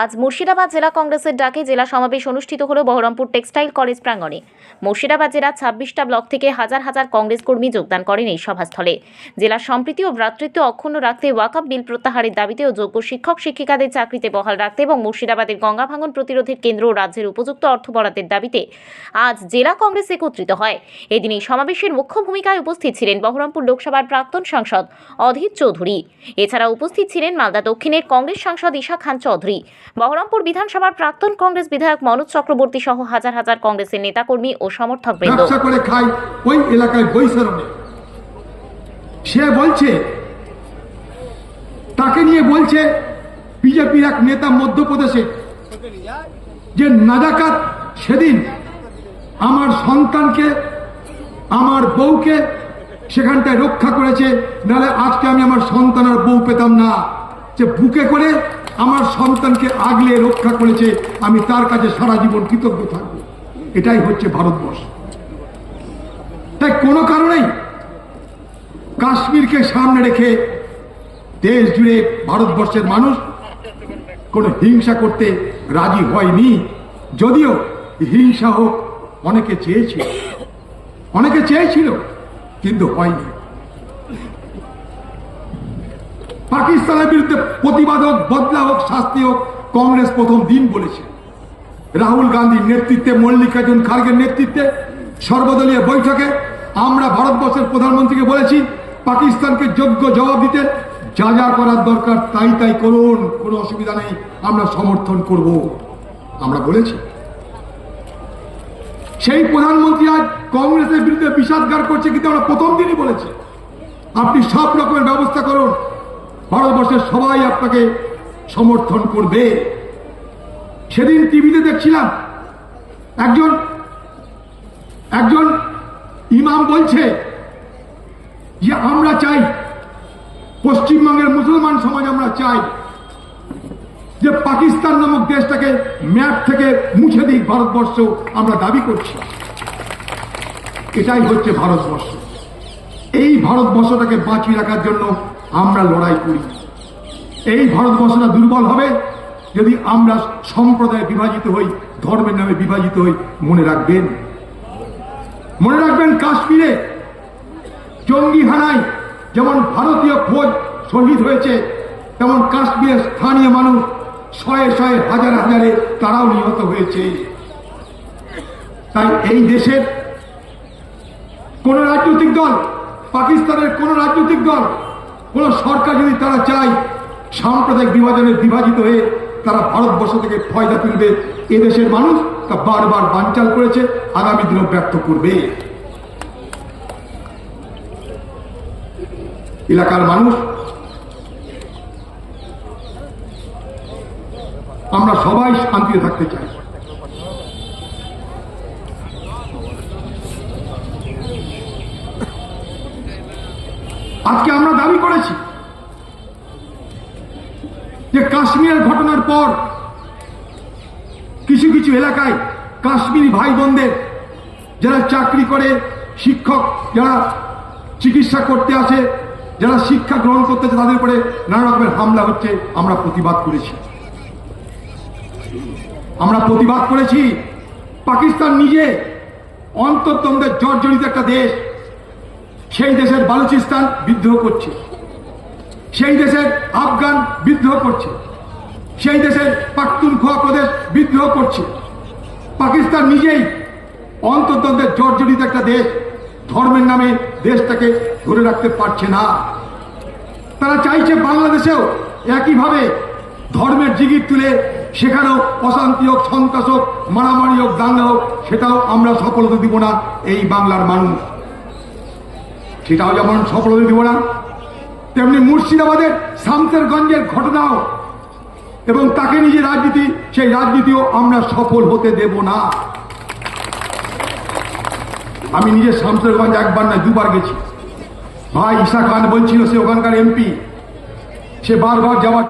আজ মুর্শিদাবাদ জেলা কংগ্রেসের ডাকে জেলা সমাবেশ অনুষ্ঠিত হলো বহরমপুর টেক্সটাইল কলেজ প্রাঙ্গণে। মুর্শিদাবাদ জেলার ছাব্বিশটা ব্লক থেকে হাজার হাজার কংগ্রেস কর্মী যোগদান করেন এই সভাস্থলে। জেলার সম্প্রীতি ও ভ্রাতৃত্ব অক্ষুণ্ণ রাখতে ওয়াকআপ বিল প্রত্যাহারের দাবিতে ও যোগ্য শিক্ষক শিক্ষিকাদের চাকরিতে বহাল রাখতে এবং মুর্শিদাবাদের গঙ্গা ভাঙন প্রতিরোধের কেন্দ্র ও রাজ্যের উপযুক্ত অর্থ বরাদ্দের দাবিতে আজ জেলা কংগ্রেস একত্রিত হয়। এদিন এই সমাবেশের মুখ্য ভূমিকায় উপস্থিত ছিলেন বহরমপুর লোকসভার প্রাক্তন সাংসদ অধীর চৌধুরী। এছাড়া উপস্থিত ছিলেন মালদা দক্ষিণের কংগ্রেস সাংসদ ঈশা খান চৌধুরী। বহরমপুর বিধানসভার প্রাক্তন কংগ্রেস বিধায়ক মনোজ চক্রবর্তী সহ হাজার হাজার কংগ্রেসের নেতাকর্মী ও ব্যবসা করে খায় ওই এলাকায় বৈশরণে। সে বলছে, তাকে নিয়ে বলছে বিজেপির এক নেতা মধ্যপ্রদেশে যে নাজাকাত সেদিন আমার সন্তানকে, আমার বউকে সেখানটায় রক্ষা করেছে, নাহলে আজকে আমি আমার সন্তান আর বউ পেতাম না। যে বুকে করে আমার সন্তানকে আগলে রক্ষা করেছে, আমি তার কাছে সারা জীবন কৃতজ্ঞ থাকব। এটাই হচ্ছে ভারতবর্ষ। তাই কোনো কারণেই কাশ্মীরকে সামনে রেখে দেশ জুড়ে ভারতবর্ষের মানুষ কোনো হিংসা করতে রাজি হয়নি, যদিও হিংসা হোক অনেকে চেয়েছিল। অনেকে চেয়েছিল, কিন্তু হয়নি। পাকিস্তানের বিরুদ্ধে প্রতিবাদ হোক বদলা হোক, শাস্তি হোক, কংগ্রেস প্রথম দিন বলেছে। রাহুল গান্ধীর নেতৃত্বে, মল্লিকার্জুন খার্গের নেতৃত্বে সর্বদলীয় বৈঠকে আমরা ভারতবর্ষের প্রধানমন্ত্রীকে বলেছি, পাকিস্তানকে যোগ্য জবাব দিতে যা যা করার দরকার তাই তাই করুন, কোনো অসুবিধা নেই, আমরা সমর্থন করব। আমরা বলেছি। সেই প্রধানমন্ত্রী আজ কংগ্রেসের বিরুদ্ধে বিষাদগার করছে, কিন্তু আমরা প্রথম দিনই বলেছি। আপনি সব রকমের ব্যবস্থা করুন ভারতবর্ষের সবাই আপনাকে সমর্থন করবে। সেদিন টিভিতে দেখছিলাম, একজন একজন ইমাম বলছে যে, আমরা চাই, পশ্চিমবঙ্গের মুসলমান সমাজ আমরা চাই যে, পাকিস্তান নামক দেশটাকে ম্যাপ থেকে মুছে দিক ভারতবর্ষ আমরা দাবি করছি। এটাই হচ্ছে ভারতবর্ষ। এই ভারতবর্ষটাকে বাঁচিয়ে রাখার জন্য আমরা লড়াই করি। এই ভারতবর্ষটা দুর্বল হবে যদি আমরা সম্প্রদায়ে বিভাজিত হই, ধর্মের নামে বিভাজিত হই, মনে রাখবেন। মনে রাখবেন কাশ্মীরে জঙ্গি হানায় যেমন ভারতীয় ফৌজ শহীদ হয়েছে, তেমন কাশ্মীরের স্থানীয় মানুষ শয়ে শয়ে হাজার হাজারে তারাও নিহত হয়েছে। তাই এই দেশের কোন রাজনৈতিক দল, পাকিস্তানের কোন রাজনৈতিক দল কোন সরকার যদি তারা চায় সাম্প্রদায়িক বিভাজনে বিভাজিত হয়ে তারা ভারতবর্ষ থেকে ফয়দা তুলবে, এদেশের মানুষ তা বারবার বানচাল করেছে, আগামী দিনেও ব্যর্থ করবে। এলাকার মানুষ, আমরা সবাই শান্তিতে থাকতে চাই। আজকে আমরা দাবি করেছি যে কাশ্মীরের ঘটনার পর কিছু কিছু এলাকায় কাশ্মীরি ভাই বোনদের যারা চাকরি করে, শিক্ষক যারা চিকিৎসা করতে আসে, যারা শিক্ষা গ্রহণ করতে আসে, তাদের উপরে নানা রকমের হামলা হচ্ছে, আমরা প্রতিবাদ করেছি। আমরা প্রতিবাদ করেছি, পাকিস্তান নিজে অন্তর্দ্বন্দ্বের জর্জরিত একটা দেশ সেই দেশের বালুচিস্তান বিদ্রোহ করছে। সেই দেশের আফগান বিদ্রোহ করছে। সেই দেশের পাখতুনখোয়া প্রদেশ বিদ্রোহ করছে। পাকিস্তান নিজেই অন্তর্দ্বন্দ্বের জর্জরিত একটা দেশ, ধর্মের নামে দেশটাকে ধরে রাখতে পারছে না। তারা চাইছে বাংলাদেশেও একইভাবে ধর্মের জিগির তুলে সেখানেও অশান্তি হোক, সন্ত্রাস হোক, মারামারি হোক, দাঙ্গা হোক, সেটাও আমরা সফলতা দিব না এই বাংলার মানুষ। সেটাও যেমন সফল হয়ে দিব না তেমনি মুর্শিদাবাদের শামসেরগঞ্জের ঘটনাও। এবং তাকে নিয়ে রাজনীতি, সেই রাজনীতিও আমরা সফল হতে দেব না। আমি নিজে শামসেরগঞ্জ একবার না দুবার গেছি। ভাই ঈশা খান বলছিল সে ওখানকার এমপি, সে বারবার যাওয়ার